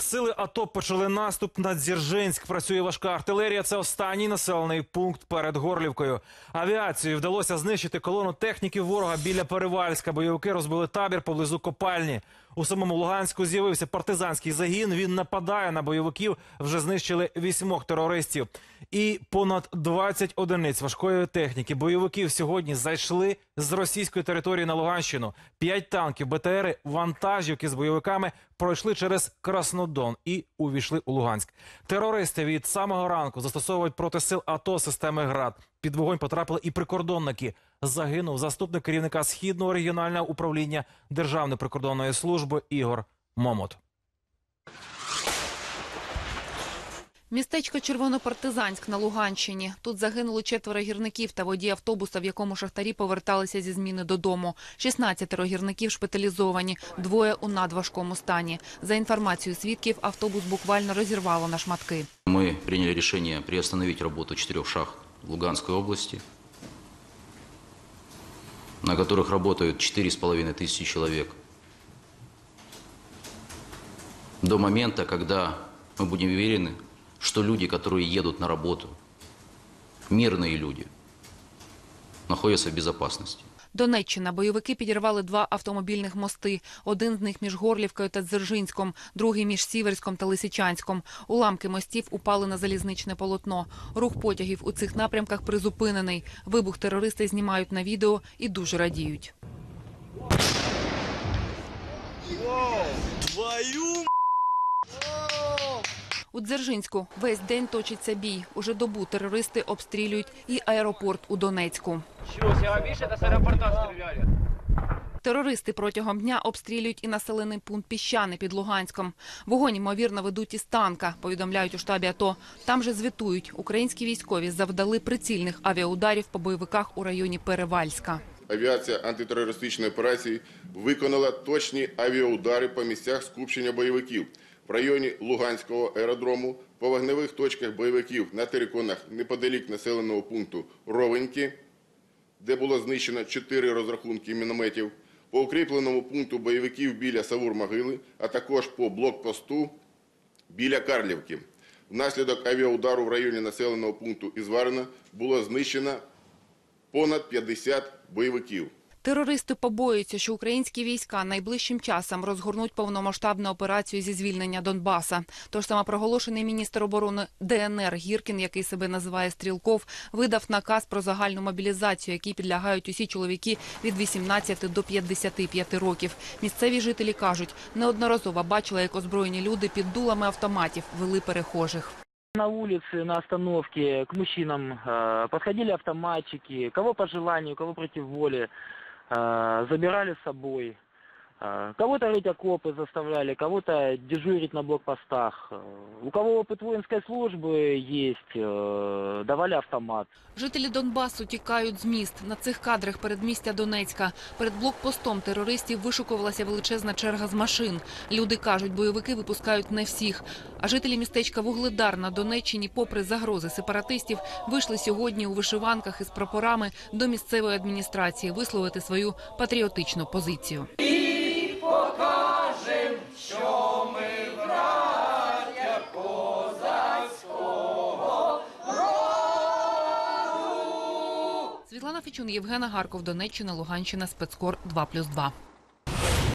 Сили АТО почали наступ на Дзержинськ. Працює важка артилерія. Це останній населений пункт перед Горлівкою. Авіацією вдалося знищити колону техніки ворога біля Перевальська. Бойовики розбили табір поблизу копальні. У самому Луганську з'явився партизанський загін. Він нападає на бойовиків. Вже знищили вісьмох терористів. І понад 20 одиниць важкої техніки. Бойовиків сьогодні зайшли з російської території на Луганщину. П'ять танків, БТРи, вантажівки з бойовиками пройшли через Краснодон і увійшли у Луганськ. Терористи від самого ранку застосовують проти сил АТО системи ГРАД. Під вогонь потрапили і прикордонники. Загинув заступник керівника східного регіонального управління Державної прикордонної служби Ігор Момот. Містечко Червонопартизанськ на Луганщині. Тут загинули четверо гірників та водій автобуса, в якому шахтарі поверталися зі зміни додому. 16 гірників шпиталізовані, двоє у надважкому стані. За інформацією свідків, автобус буквально розірвало на шматки. Мы приняли решение приостановить работу четырех шахт Луганской области, на которых работают 4,5 тысячи человек. До момента, когда мы будем уверены, что люди, которые едут на работу, мирные люди, находятся в безопасности. Донеччина. Бойовики підірвали два автомобільних мости. Один з них між Горлівкою та Дзержинськом, другий між Сіверськом та Лисичанськом. Уламки мостів упали на залізничне полотно. Рух потягів у цих напрямках призупинений. Вибух терористи знімають на відео і дуже радіють. У Дзержинську весь день точиться бій. Уже добу терористи обстрілюють і аеропорт у Донецьку. Чего себе, а видишь, это с аэропорта стреляли. Терористи протягом дня обстрілюють і населений пункт Піщани під Луганськом. Вогонь, ймовірно, ведуть із танка, повідомляють у штабі АТО. Там же звітують, українські військові завдали прицільних авіаударів по бойовиках у районі Перевальська. Авіація антитерористичної операції виконала точні авіаудари по місцях скупчення бойовиків в районі Луганського аеродрому, по вогневих точках бойовиків на териконах неподалік населеного пункту Ровеньки, де було знищено чотири розрахунки мінометів, по укріпленому пункту бойовиків біля Савур-Могили, а також по блокпосту біля Карлівки. Внаслідок авіаудару в районі населеного пункту Ізварина було знищено понад 50 бойовиків. Терористи побоюються, що українські війська найближчим часом розгорнуть повномасштабну операцію зі звільнення Донбаса. Тож самопроголошений міністр оборони ДНР Гіркін, який себе називає Стрілков, видав наказ про загальну мобілізацію, якій підлягають усі чоловіки від 18 до 55 років. Місцеві жителі кажуть, неодноразово бачили, як озброєні люди під дулами автоматів вели перехожих. На улице, на остановке к мужчинам э, подходили автоматчики, кого по желанию, кого против воли, э, забирали собой. Э, Кого-то рыть окопы заставляли, кого-то дежурить на блокпостах. Э, У кого опыт воинской службы есть, э, давали автомат. Жителі Донбасу тікають з міст. На цих кадрах передмістя Донецька. Перед блокпостом терористів вишукувалася величезна черга з машин. Люди кажуть, бойовики випускають не всіх. А жителі містечка Вугледар на Донеччині, попри загрози сепаратистів, вийшли сьогодні у вишиванках із прапорами до місцевої адміністрації висловити свою патріотичну позицію. Світлана Фічун, Євгена Гарков, Донеччина, Луганщина, спецкор 2+,2.